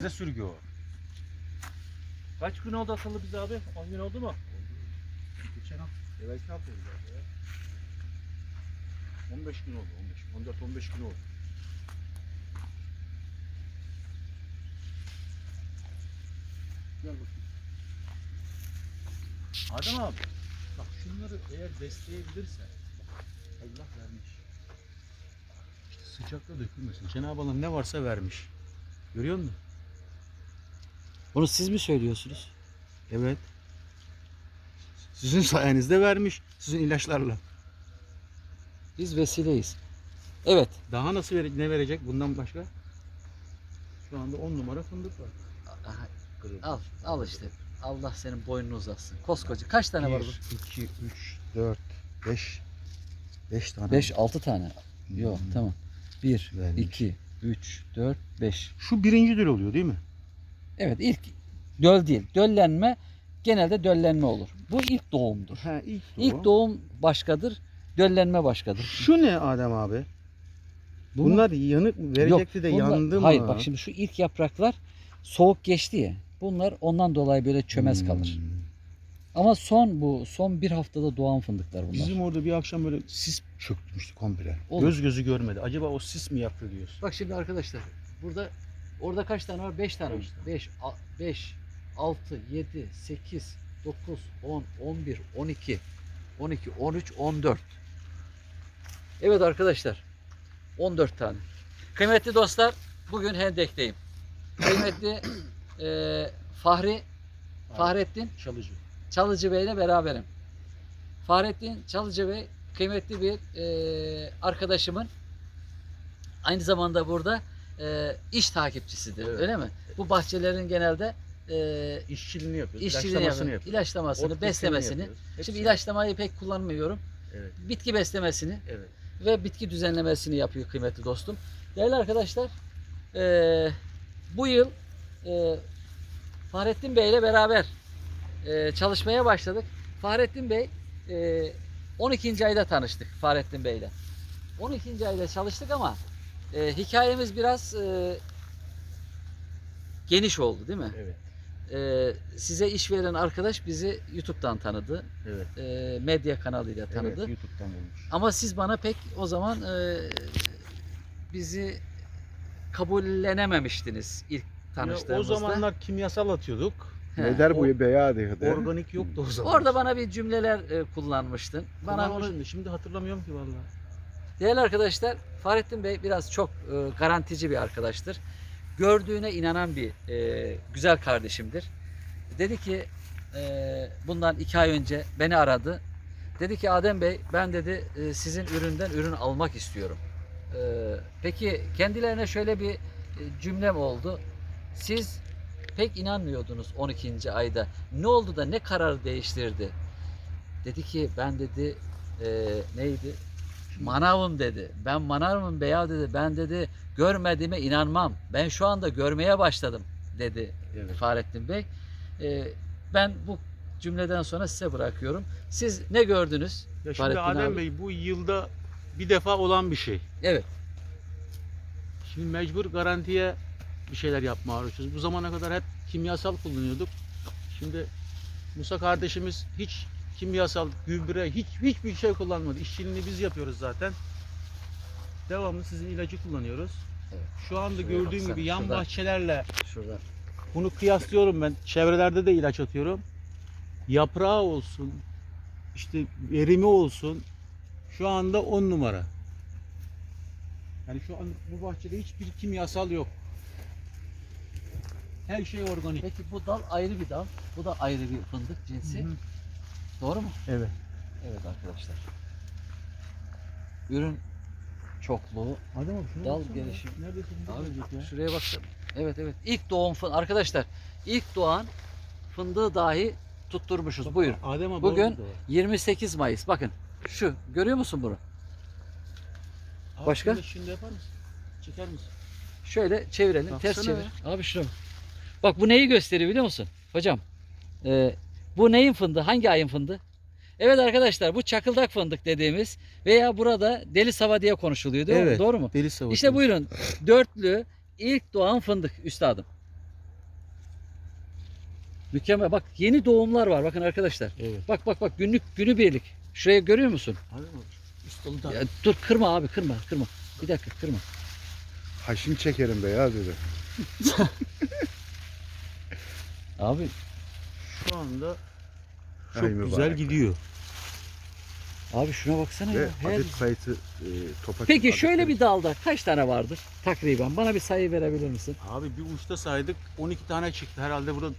Bize sürgü o. Kaç gün oldu atalı biz abi? 10 gün oldu mu? Geçen hafta, evvelki hafta oldu abi ya. 15 gün oldu, 15, 14-15 gün oldu. Gel bakayım. Adem abi. Bak şunları eğer besleyebilirse Allah vermiş. İşte sıcakta dökülmesin. Cenab-ı Allah ne varsa vermiş. Görüyor musun? Bunu siz mi söylüyorsunuz? Evet. Sizin sayenizde vermiş. Sizin ilaçlarla. Biz vesileyiz. Evet. Daha nasıl verecek, ne verecek bundan başka? Şu anda 10 numara fındık var. Aha, al, al işte. Allah senin boynunu uzatsın. Koskoca kaç tane var 1, 2, 3, 4, 5. 5 tane. bu? 5, 6 tane. Yok Hmm. tamam. 1, Vermiş. 2, 3, 4, 5. Şu birinci döl oluyor değil mi? Evet ilk döl değil. Döllenme genelde döllenme olur. Bu ilk doğumdur. He ilk İlk doğum başkadır. Döllenme başkadır. Şu ne Adem abi? Bu mu? Bunlar yanık mı? Verecekti de bunlar- yandı mı? Hayır bak şimdi şu ilk yapraklar soğuk geçti ya. Bunlar ondan dolayı böyle çömez kalır. Hmm. Ama son bu son bir haftada doğan fındıklar bunlar. Bizim orada bir akşam böyle sis çökmüştü komple. Olur. Göz gözü görmedi. Acaba o sis mi yaptı diyorsun? Bak şimdi arkadaşlar burada orada kaç tane var? 5 tane. Tane. 5 5 6 7 8 9 10 11 12 12 13 14. Evet arkadaşlar. 14 tane. Kıymetli dostlar, bugün Hendek'teyim. Kıymetli eee Fahri Fahrettin Çalıcı. Çalıcı Bey ile beraberim. Fahrettin Çalıcı Bey kıymetli bir e, arkadaşımın aynı zamanda burada e, iş takipçisidir. Evet. Öyle mi? Bu bahçelerin genelde e, İşçiliğini yapıyoruz. işçiliğini ilaçlamasını yapıyor. yapıyoruz. ilaçlamasını, Ot beslemesini. Şimdi ilaçlamayı pek kullanmıyorum. Evet. Bitki beslemesini Evet. ve bitki düzenlemesini yapıyor kıymetli dostum. Değerli arkadaşlar, e, bu yıl e, Fahrettin Bey ile beraber e, çalışmaya başladık. Fahrettin Bey e, 12. ayda tanıştık Fahrettin Bey ile. 12. ayda çalıştık ama e, hikayemiz biraz e, geniş oldu değil mi? Evet. E, size iş veren arkadaş bizi YouTube'dan tanıdı. Evet. E, medya kanalıyla tanıdı. Evet, YouTube'dan olmuş. Ama siz bana pek o zaman e, bizi kabullenememiştiniz ilk Ya, o tanıştığımızda. zamanlar kimyasal atıyorduk. He. Ne der O- bu beya dedi. Organik yoktu o zaman. Orada bana bir cümleler e, kullanmıştın. Bana onu Şimdi hatırlamıyorum ki vallahi. Değerli arkadaşlar Fahrettin Bey biraz çok e, garantici bir arkadaştır. Gördüğüne inanan bir e, güzel kardeşimdir. Dedi ki e, bundan iki ay önce beni aradı. Dedi ki Adem Bey ben dedi e, sizin üründen ürün almak istiyorum. E, peki kendilerine şöyle bir e, cümlem oldu. Siz pek inanmıyordunuz 12. ayda. Ne oldu da ne karar değiştirdi? Dedi ki ben dedi e, neydi? Manavım dedi. Ben manavım beya dedi. Ben dedi görmediğime inanmam. Ben şu anda görmeye başladım dedi Evet. Fahrettin Bey. E, ben bu cümleden sonra size bırakıyorum. Siz ne gördünüz? Ya şimdi Fahrettin Adem abi. Bey bu yılda bir defa olan bir şey. Evet. Şimdi mecbur garantiye bir şeyler yapmaya uğraşıyoruz. Bu zamana kadar hep kimyasal kullanıyorduk. Şimdi Musa kardeşimiz hiç kimyasal, gübre, hiç hiçbir şey kullanmadı. İşçiliğini biz yapıyoruz zaten. Devamlı sizin ilacı kullanıyoruz. Evet. Şu anda Şuraya gördüğüm baksana, gibi yan şurada. bahçelerle Şurada. bunu kıyaslıyorum ben. Çevrelerde de ilaç atıyorum. Yaprağı olsun, işte verimi olsun. Şu anda 10 numara. Yani şu an bu bahçede hiçbir kimyasal yok. Her şey organik. Peki bu dal ayrı bir dal. Bu da ayrı bir fındık cinsi. Hı hı. Doğru mu? Evet. Evet arkadaşlar. Ürün çokluğu. Adem abi şuna Dal baksana gelişim. Neredesin? Abi ya. şuraya baksana. Evet evet. İlk doğum fındık. Arkadaşlar ilk doğan fındığı dahi tutturmuşuz. Buyur. Adem abi Bugün- orada da var. 28 Mayıs. Bakın şu. Görüyor musun bunu? Abi Başka? şunu da Şimdi yapar mısın? Çeker misin? Şöyle çevirelim. Baksana ters çevir. Abi şuraya bak. Bak bu neyi gösteriyor biliyor musun? Hocam. Ee, bu neyin fındığı? Hangi ayın fındığı? Evet arkadaşlar bu çakıldak fındık dediğimiz veya burada deli sava diye konuşuluyor değil mi? Evet. Doğru mu? Deli savur. İşte buyurun dörtlü ilk doğan fındık üstadım. Mükemmel. Bak yeni doğumlar var bakın arkadaşlar. Evet. Bak bak bak günlük günübirlik. Şuraya görüyor musun? Da. Ya, dur kırma abi kırma kırma. Bir dakika kırma. Haşin çekerim be ya dedi. Abi Şu anda çok Ay güzel mübarek. gidiyor. abi şuna baksana Ve ya. Her- adet sayısı e, topaç. Peki adet şöyle sayısı. bir dalda kaç tane vardır takriben? Bana bir sayı verebilir misin? Abi bir uçta saydık 12 tane çıktı. Herhalde burada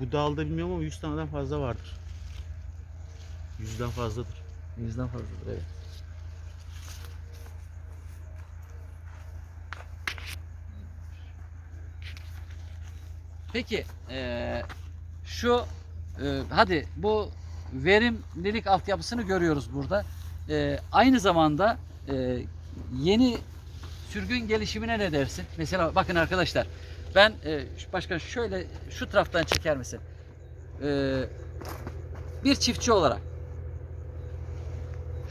bu dalda bilmiyorum ama 100 taneden fazla vardır. 100'den fazladır. Yüzden fazladır evet. Peki eee, şu eee, hadi bu verimlilik altyapısını görüyoruz burada. Eee, aynı zamanda eee, yeni sürgün gelişimine ne dersin? Mesela bakın arkadaşlar ben şu- başkan şöyle şu taraftan çeker misin? Eee, bir çiftçi olarak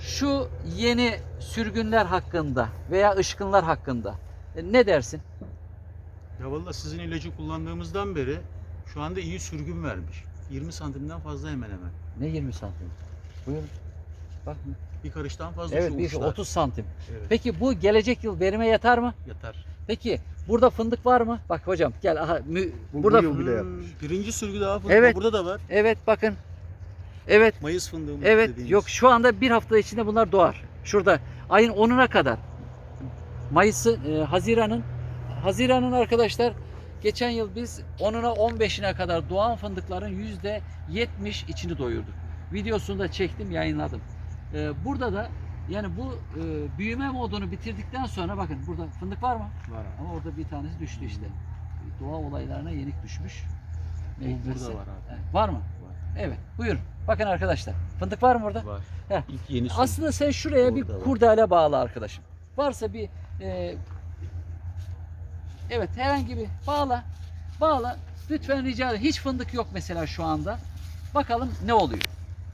şu yeni sürgünler hakkında veya ışkınlar hakkında e, ne dersin? Ya valla sizin ilacı kullandığımızdan beri şu anda iyi sürgün vermiş. 20 santimden fazla hemen hemen. Ne 20 santim? Buyurun. Bak. Bir karıştan fazla Evet bir uçlar. 30 santim. Evet, Peki bu gelecek yıl verime yatar mı? yatar. Peki burada fındık var mı? Bak hocam gel aha mü- Bu- burada bu yıl bile yapmış. Birinci sürgü daha fındık. Evet. Burada da var. evet bakın. Evet Mayıs fındığı mı evet dediğimiz. yok şu anda bir hafta içinde bunlar doğar. Şurada ayın 10'una kadar. Mayıs'ı e, Haziran'ın Haziran'ın arkadaşlar geçen yıl biz 10'una 15'ine kadar doğan fındıkların yüzde 70 içini doyurduk. Videosunu da çektim yayınladım. E, burada da yani bu e, büyüme modunu bitirdikten sonra bakın burada fındık var mı? Var abi. Ama orada bir tanesi düştü işte. Doğa olaylarına yenik düşmüş. Bu burada var abi. Evet, Var mı? Evet. Buyurun. Bakın arkadaşlar. Fındık var mı burada? Var. Heh. İlk yeni. Aslında sen şuraya bir var. kurdale bağla arkadaşım. Varsa bir e, evet herhangi bir bağla. Bağla. Lütfen rica ederim. Hiç fındık yok mesela şu anda. Bakalım ne oluyor.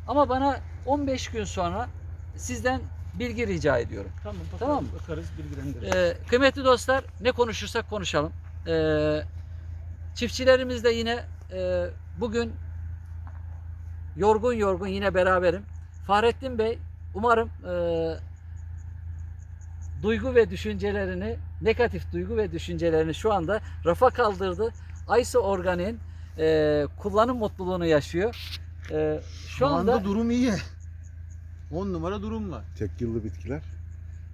Ama bana 15 gün sonra sizden bilgi rica ediyorum. Tamam, bakarız, Tamam. bakarız bilgilendiririz. Ee, kıymetli dostlar ne konuşursak konuşalım. Ee, çiftçilerimiz de yine e, bugün yorgun yorgun yine beraberim. Fahrettin Bey umarım e, duygu ve düşüncelerini negatif duygu ve düşüncelerini şu anda rafa kaldırdı. Aysa Organik'in e, kullanım mutluluğunu yaşıyor. E, şu anda durum iyi. 10 numara durum var. Tek yıllı bitkiler.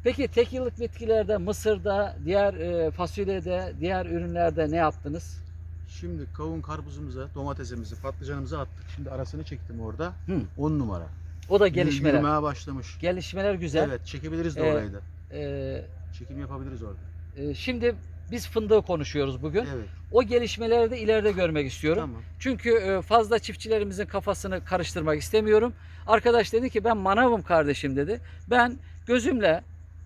Peki tek yıllık bitkilerde, mısırda, diğer e, fasulyede, diğer ürünlerde ne yaptınız? Şimdi kavun karpuzumuza, domatesimizi, patlıcanımızı attık. Şimdi arasını çektim orada. Hı. 10 numara. O da gelişmeler. Yürümeye başlamış. Gelişmeler güzel. Evet, çekebiliriz de Ee, orayı da. E, Çekim yapabiliriz orada. e, şimdi biz fındığı konuşuyoruz bugün. Evet. O gelişmeleri de ileride görmek istiyorum. Tamam. Çünkü e, fazla çiftçilerimizin kafasını karıştırmak istemiyorum. Arkadaş dedi ki ben manavım kardeşim dedi. Ben gözümle,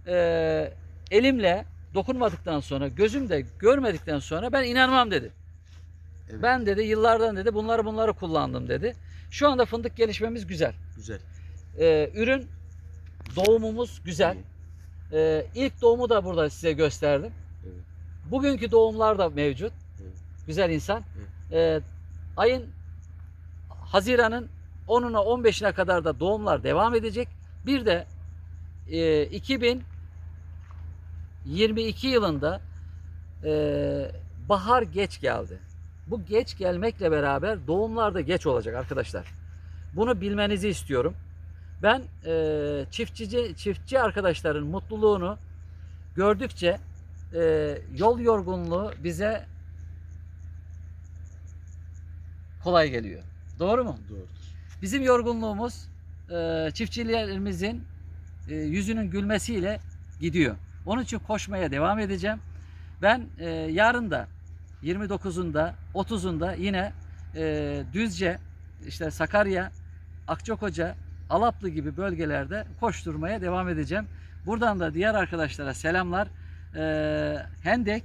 e, elimle dokunmadıktan sonra, gözümde görmedikten sonra ben inanmam dedi. Evet. Ben dedi yıllardan dedi bunları bunları kullandım dedi. Şu anda fındık gelişmemiz güzel. Güzel. Ee, ürün doğumumuz güzel. İyi. Ee, ilk doğumu da burada size gösterdim. Evet. Bugünkü doğumlar da mevcut. Evet. Güzel insan. Ee, ayın Haziran'ın 10'una 15'ine kadar da doğumlar devam edecek. Bir de e, 2022 yılında e, bahar geç geldi. Bu geç gelmekle beraber doğumlar da geç olacak arkadaşlar. Bunu bilmenizi istiyorum. Ben e, çiftçici çiftçi arkadaşların mutluluğunu gördükçe e, yol yorgunluğu bize kolay geliyor. Doğru mu? Doğrudur. Bizim yorgunluğumuz e, çiftçilerimizin e, yüzünün gülmesiyle gidiyor. Onun için koşmaya devam edeceğim. Ben e, yarın da 29'unda 30'unda yine e, Düzce, işte Sakarya, Akçakoca, Alaplı gibi bölgelerde koşturmaya devam edeceğim. Buradan da diğer arkadaşlara selamlar. E, Hendek,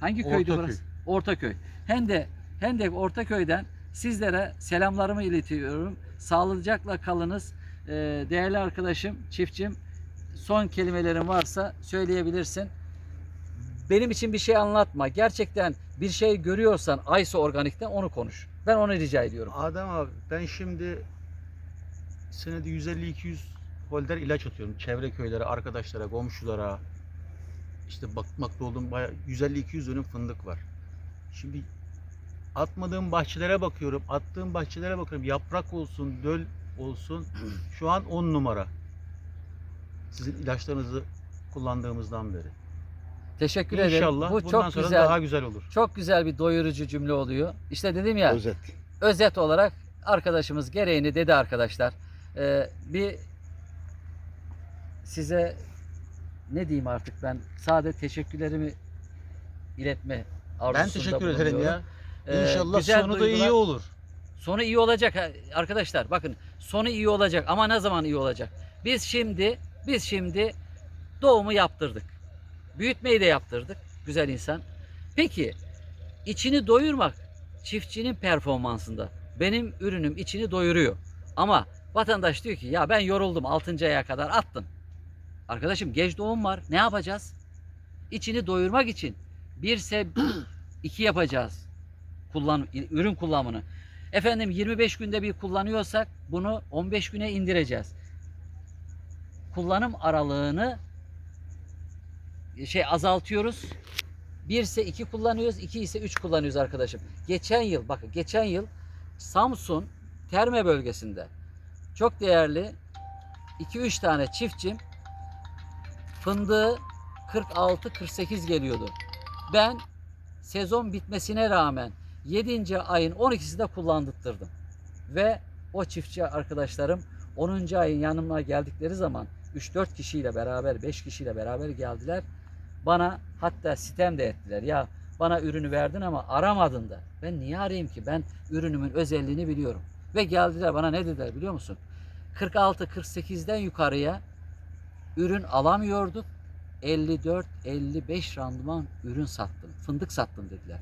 hangi köydü Ortaköy. burası? Ortaköy. Hendek, Hendek Ortaköy'den sizlere selamlarımı iletiyorum. Sağlıcakla kalınız. E, değerli arkadaşım, çiftçim son kelimelerin varsa söyleyebilirsin. Benim için bir şey anlatma. Gerçekten bir şey görüyorsan Aysa Organik'ten onu konuş. Ben onu rica ediyorum. Adem abi ben şimdi senede 150-200 holder ilaç atıyorum. Çevre köylere, arkadaşlara, komşulara. İşte bakmakta olduğum bayağı 150-200 dönüm fındık var. Şimdi atmadığım bahçelere bakıyorum. Attığım bahçelere bakıyorum. Yaprak olsun, döl olsun. Şu an 10 numara. Sizin ilaçlarınızı kullandığımızdan beri. Teşekkür ederim. İnşallah Bu bundan çok sonra güzel. daha güzel olur. Çok güzel bir doyurucu cümle oluyor. İşte dedim ya Özet. özet olarak arkadaşımız gereğini dedi arkadaşlar. Ee, bir size ne diyeyim artık ben sade teşekkürlerimi iletme arzusunda Ben teşekkür ederim bulunuyorum. ya. Ee, İnşallah güzel sonu da duygular- iyi olur. Sonu iyi olacak ha- arkadaşlar. Bakın sonu iyi olacak ama ne zaman iyi olacak? Biz şimdi biz şimdi doğumu yaptırdık. Büyütmeyi de yaptırdık. Güzel insan. Peki içini doyurmak çiftçinin performansında. Benim ürünüm içini doyuruyor. Ama vatandaş diyor ki ya ben yoruldum 6. aya kadar attım. Arkadaşım geç doğum var. Ne yapacağız? İçini doyurmak için birse iki yapacağız. Kullan ürün kullanımını. Efendim 25 günde bir kullanıyorsak bunu 15 güne indireceğiz. Kullanım aralığını şey azaltıyoruz. Bir ise iki kullanıyoruz, iki ise üç kullanıyoruz arkadaşım. Geçen yıl bakın geçen yıl Samsun Terme bölgesinde çok değerli 2-3 tane çiftçim fındığı 46-48 geliyordu. Ben sezon bitmesine rağmen 7. ayın 12'sinde kullandırttırdım. Ve o çiftçi arkadaşlarım 10. ayın yanıma geldikleri zaman 3-4 kişiyle beraber 5 kişiyle beraber geldiler. Bana hatta sitem de ettiler. Ya bana ürünü verdin ama aramadın da. Ben niye arayayım ki? Ben ürünümün özelliğini biliyorum. Ve geldiler bana ne dediler biliyor musun? 46-48'den yukarıya ürün alamıyorduk. 54-55 randıman ürün sattım. Fındık sattım dediler.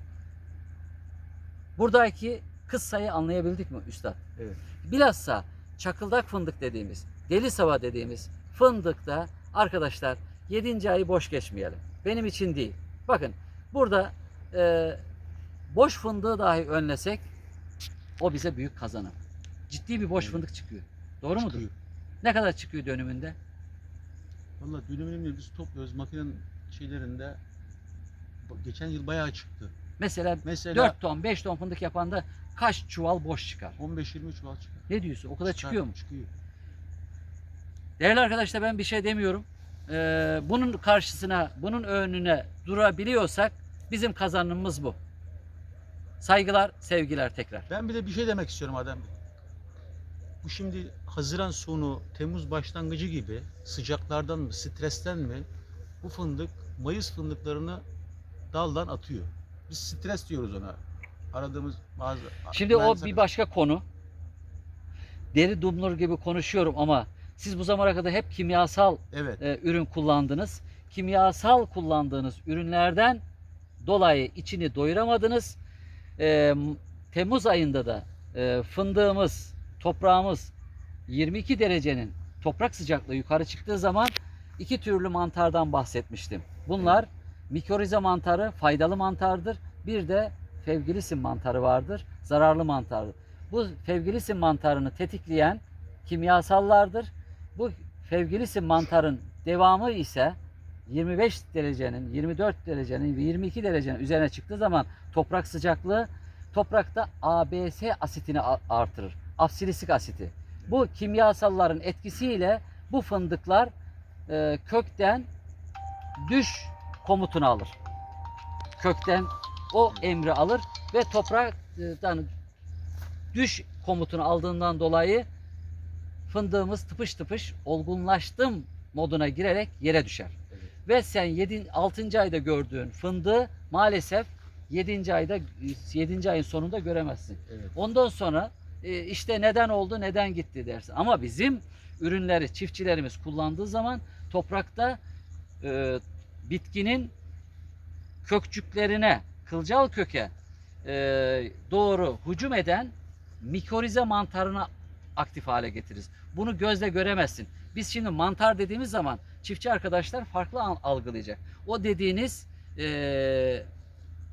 Buradaki kıssayı anlayabildik mi üstad? Evet. Bilhassa çakıldak fındık dediğimiz, deli sava dediğimiz fındıkta arkadaşlar 7. ayı boş geçmeyelim. Benim için değil. Bakın burada e, boş fındığı dahi önlesek o bize büyük kazanım. Ciddi bir boş Evet. fındık çıkıyor. Doğru mudur? Çıkıyor. Ne kadar çıkıyor dönümünde? Valla dönümünü biz topluyoruz makinenin şeylerinde. Geçen yıl bayağı çıktı. Mesela Mesela 4 ton, 5 ton fındık yapanda kaç çuval boş çıkar? 15-20 çuval çıkar. Ne diyorsun? O kadar Çıkar, çıkıyor mu? Çıkıyor. Değerli arkadaşlar ben bir şey demiyorum. Ee, bunun karşısına, bunun önüne durabiliyorsak bizim kazanımımız bu. Saygılar, sevgiler tekrar. Ben bir de bir şey demek istiyorum Adem Bey. Bu şimdi Haziran sonu, Temmuz başlangıcı gibi sıcaklardan mı, stresten mi bu fındık Mayıs fındıklarını daldan atıyor. Biz stres diyoruz ona. Aradığımız bazı... Şimdi o sana- bir başka konu. Deri dumlur gibi konuşuyorum ama siz bu zamana kadar hep kimyasal Evet. e, ürün kullandınız. Kimyasal kullandığınız ürünlerden dolayı içini doyuramadınız. E, Temmuz ayında da e, fındığımız, toprağımız 22 derecenin toprak sıcaklığı yukarı çıktığı zaman iki türlü mantardan bahsetmiştim. Bunlar mikorize mantarı faydalı mantardır. Bir de fevgilisin mantarı vardır. Zararlı mantardır. Bu fevgilisin mantarını tetikleyen kimyasallardır. Bu fevgilisin mantarın devamı ise 25 derecenin, 24 derecenin ve 22 derecenin üzerine çıktığı zaman toprak sıcaklığı toprakta ABS asitini artırır. Absilisik asiti. Bu kimyasalların etkisiyle bu fındıklar e, kökten düş komutunu alır. Kökten o emri alır ve topraktan düş komutunu aldığından dolayı fındığımız tıpış tıpış olgunlaştım moduna girerek yere düşer. Evet. Ve sen 7. 6. ayda gördüğün fındığı maalesef 7. ayda 7. ayın sonunda göremezsin. Evet. Ondan sonra e, işte neden oldu, neden gitti dersin. Ama bizim ürünleri çiftçilerimiz kullandığı zaman toprakta e, bitkinin kökçüklerine, kılcal köke e, doğru hücum eden mikorize mantarını aktif hale getiririz. Bunu gözle göremezsin. Biz şimdi mantar dediğimiz zaman çiftçi arkadaşlar farklı al- algılayacak. O dediğiniz e,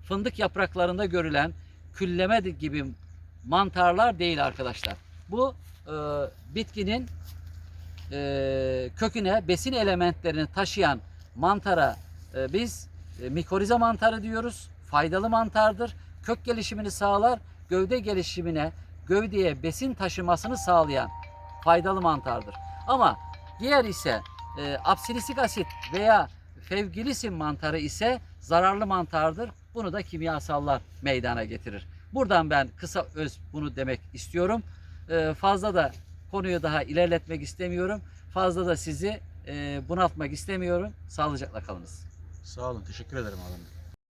fındık yapraklarında görülen külleme gibi mantarlar değil arkadaşlar. Bu e, bitkinin e, köküne besin elementlerini taşıyan mantara e, biz e, mikoriza mantarı diyoruz. Faydalı mantardır. Kök gelişimini sağlar. Gövde gelişimine, gövdeye besin taşımasını sağlayan faydalı mantardır. Ama diğer ise e, absilisik asit veya fevgilisin mantarı ise zararlı mantardır. Bunu da kimyasallar meydana getirir. Buradan ben kısa öz bunu demek istiyorum. E, fazla da konuyu daha ilerletmek istemiyorum. Fazla da sizi e, bunaltmak istemiyorum. Sağlıcakla kalınız. Sağ olun. Teşekkür ederim abi.